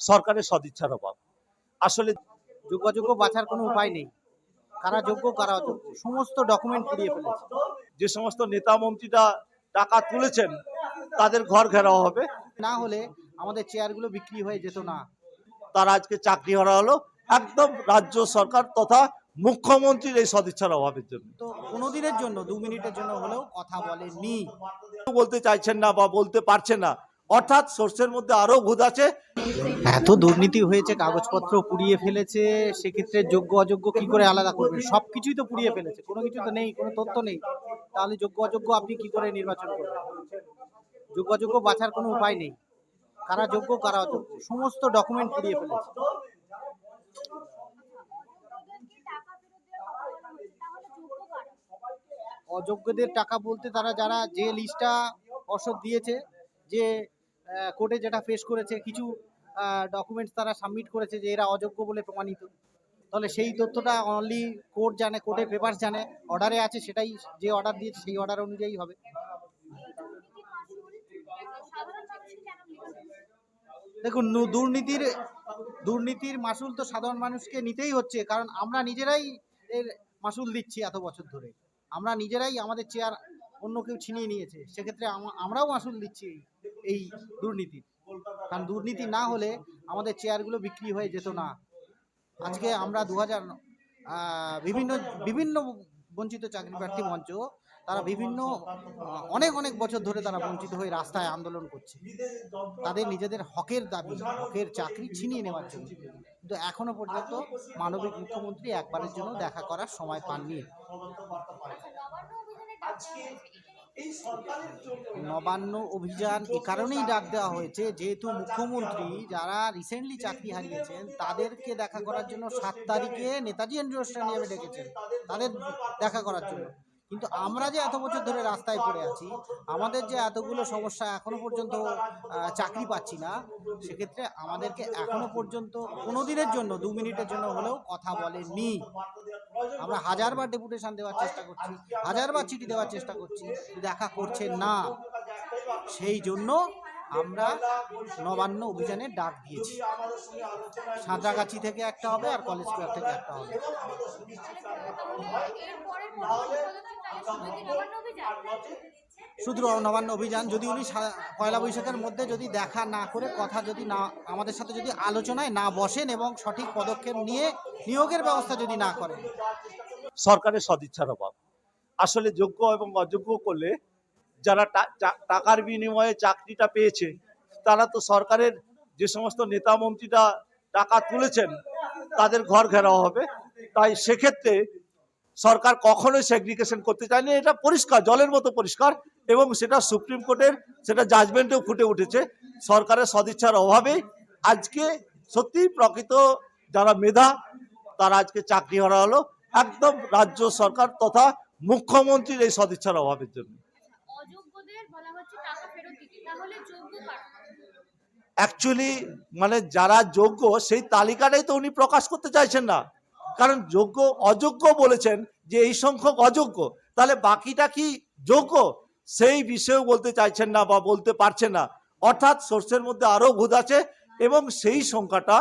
সরকারের সদিচ্ছার অভাব। আসলে যোগ্য বাঁচার কোনো উপায় নেই। কারা যোগ্য কারা অযোগ্য সমস্ত ডকুমেন্ট পুড়িয়ে ফেলেছে। যে সমস্ত নেতা মন্ত্রীরা টাকা তুলেছেন তাদের ঘর ঘেরাও হবে। না হলে আমাদের চেয়ারগুলো বিক্রি হয়ে যেত না। তারা আজকে চাকরি হারা হলো। একদম রাজ্য সরকার তথা মুখ্যমন্ত্রীর এই সদিচ্ছার অভাবের জন্য। তো কোনো দিনের জন্য দু মিনিটের জন্য হলেও কথা বলেনি বলতে চাইছেন না বা বলতে পারছেন না। অর্থাৎ সোর্সের মধ্যে আরও ভূত আছে। এত দুর্নীতি হয়েছে, কাগজপত্র পুড়িয়ে ফেলেছে, সেক্ষেত্রে যোগ্য অযোগ্য কি করে আলাদা করবেন? সব কিছুই তো পুড়িয়ে ফেলেছে, কোনো কিছু তো নেই, কোনো তথ্য নেই। তাহলে যোগ্য অযোগ্য আপনি কি করে নির্বাচন করবেন? যোগ্য অযোগ্য বাছার কোনো উপায় নেই। কারা যোগ্য, কারা অযোগ্য, সমস্ত ডকুমেন্ট পুড়িয়ে ফেলেছে। অযোগ্যদের টাকা বলতে তারা যারা যে লিস্টটা অসৎ দিয়েছে, যে কোর্টে যেটা ফেস করেছে, কিছু ডকুমেন্টস তারা সাবমিট করেছে যে এরা অযোগ্য বলে প্রমাণিত। তাহলে সেই তথ্যটা অনলি কোর্ট জানে কোর্টের পেপার জানে অর্ডারে আছে, সেটাই যে অর্ডার দিয়েছে, সেই অর্ডার অনুযায়ী হবে। দেখুন দুর্নীতির দুর্নীতির মাসুল তো সাধারণ মানুষকে নিতেই হচ্ছে, কারণ আমরা নিজেরাই এর মাসুল দিচ্ছি এত বছর ধরে। আমরা নিজেরাই আমাদের চেয়ার অন্য কেউ ছিনিয়ে নিয়েছে, সেক্ষেত্রে আমরাও মাসুল দিচ্ছি। এই- দুর্নীতির কারণ দুর্নীতি না হলে আমাদের চেয়ারগুলো বিক্রি হয়ে যেত না আজকে আমরা দু হাজার বিভিন্ন বিভিন্ন বঞ্চিত চাকরি প্রার্থী মঞ্চ তারা বিভিন্ন অনেক অনেক বছর ধরে তারা বঞ্চিত হয়ে রাস্তায় আন্দোলন করছে তাদের নিজেদের হকের দাবি হকের চাকরি ছিনিয়ে নেওয়ার জন্য কিন্তু এখনও পর্যন্ত মানবিক মুখ্যমন্ত্রী একবারের জন্য দেখা করার সময় পাননি নবান্ন অভিযান এ কারণেই ডাক দেওয়া হয়েছে, যেহেতু মুখ্যমন্ত্রী যারা রিসেন্টলি চাকরি হারিয়েছেন, তাদেরকে দেখা করার জন্য সাত তারিখে নেতাজি এন্ড্রিয় স্টেডিয়ামে ডেকেছেন। তাদের দেখা করার জন্য। কিন্তু আমরা যে এত বছর ধরে রাস্তায় পড়ে আছি, আমাদের যে এতগুলো সমস্যা এখনও পর্যন্ত চাকরি পাচ্ছি না, সেক্ষেত্রে আমাদেরকে এখনও পর্যন্ত কোনো দিনের জন্য, দু মিনিটের জন্য হলেও কথা বলেনি আমরা হাজারবার ডেপুটেশন দেওয়ার চেষ্টা করছি, হাজারবার চিঠি দেওয়ার চেষ্টা করছি দেখা করছে না। সেই জন্য আমরা নবান্ন অভিযানে ডাক দিয়েছি। সাঁতরাগাছি থেকে একটা হবে আর কলেজ স্কোয়ার থেকে একটা হবে। শুধু নবান্ন অভিযান, যদি উনি পয়লা বৈশাখের মধ্যে যদি দেখা না করে, কথা যদি না আমাদের সাথে যদি আলোচনায় না বসেন এবং সঠিক পদক্ষেপ নিয়ে নিয়োগের ব্যবস্থা যদি না করেন। সরকারের সদিচ্ছার অভাব। আসলে যোগ্য এবং অযোগ্য করলে যারা টাকার বিনিময়ে চাকরিটা পেয়েছে, তারা তো সরকারের যে সমস্ত নেতা মন্ত্রীরা টাকা তুলেছেন, তাদের ঘর ঘেরাও হবে। তাই সেক্ষেত্রে সরকার কখনোই সেগ্রিগেশন করতে চায়নি এটা পরিষ্কার, জলের মতো পরিষ্কার এবং সেটা সুপ্রিম কোর্টের, সেটা জাজমেন্টেও ফুটে উঠেছে। সরকারের সদিচ্ছার অভাবে আজকে সত্যি প্রকৃত যারা মেধা, তারা আজকে চাকরি হারা হলো একদম রাজ্য সরকার তথা মুখ্যমন্ত্রীর এই সদিচ্ছার অভাবের জন্য। অ্যাকচুয়ালি মানে যারা যোগ্য, সেই তালিকাটাই তো উনি প্রকাশ করতে চাইছেন না। কারণ যোগ্য, অযোগ্য বলেছেন যে এই সংখ্যক অযোগ্য। তাহলে বাকিটা কি যোগ্য? সেই বিষয়েও বলতে চাইছেন না বা বলতে পারছেন না। অর্থাৎ সোর্সের মধ্যে আরও ভূত আছে এবং সেই সংখ্যাটা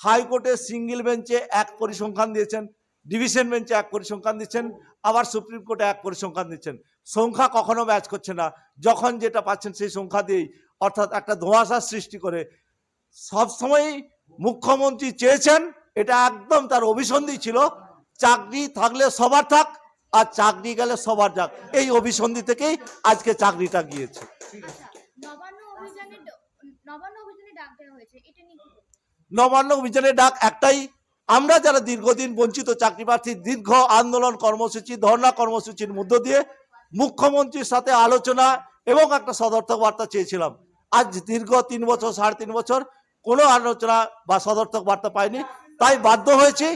হাইকোর্টে সিঙ্গেল বেঞ্চে এক পরিসংখ্যান দিয়েছেন ডিভিশন বেঞ্চে এক পরিসংখ্যান দিচ্ছেন, আবার সুপ্রিম কোর্টে এক পরিসংখ্যান দিচ্ছেন। সংখ্যা কখনো ম্যাচ করছে না। যখন যেটা পাচ্ছেন সেই সংখ্যা দিয়েই অর্থাৎ একটা ধোঁয়াশার সৃষ্টি করে। সবসময়ই মুখ্যমন্ত্রী চেয়েছেন এটা একদম তার অভিসন্ধি ছিল চাকরি থাকলে সবার থাক আর চাকরি গেলে সবার যাক। এই অভিসন্ধি থেকেই আজকে চাকরিটা গিয়েছে। নবান্ন অভিযানের ডাক একটাই আমরা যারা দীর্ঘদিন বঞ্চিত চাকরি প্রার্থী দীর্ঘ আন্দোলন কর্মসূচি ধর্ণা কর্মসূচির মধ্য দিয়ে মুখ্যমন্ত্রীর সাথে আলোচনা এবং একটা সদর্থক বার্তা চেয়েছিলাম। আজ দীর্ঘ তিন বছর সাড়ে তিন বছর কোনো আলোচনা বা সদর্থক বার্তা পাইনি। তাই বাধ্য হয়েছি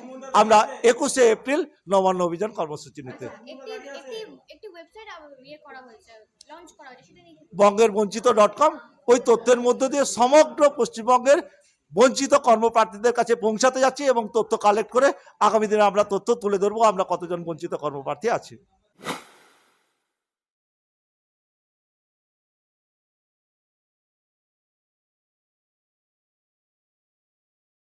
আমরা একুশে এপ্রিল নবান্ন অভিযান কর্মসূচি নিতে। ওয়েবসাইট ইয়ে? বঙ্গের বঞ্চিত ডট কম ওই তথ্যের মধ্য দিয়ে সমগ্র পশ্চিমবঙ্গের বঞ্চিত কর্মপ্রার্থীদের কাছে পৌঁছাতে যাচ্ছি এবং তথ্য কালেক্ট করে আগামী দিনে আমরা তথ্য তুলে ধরবো আমরা কতজন বঞ্চিত কর্মপ্রার্থী আছি।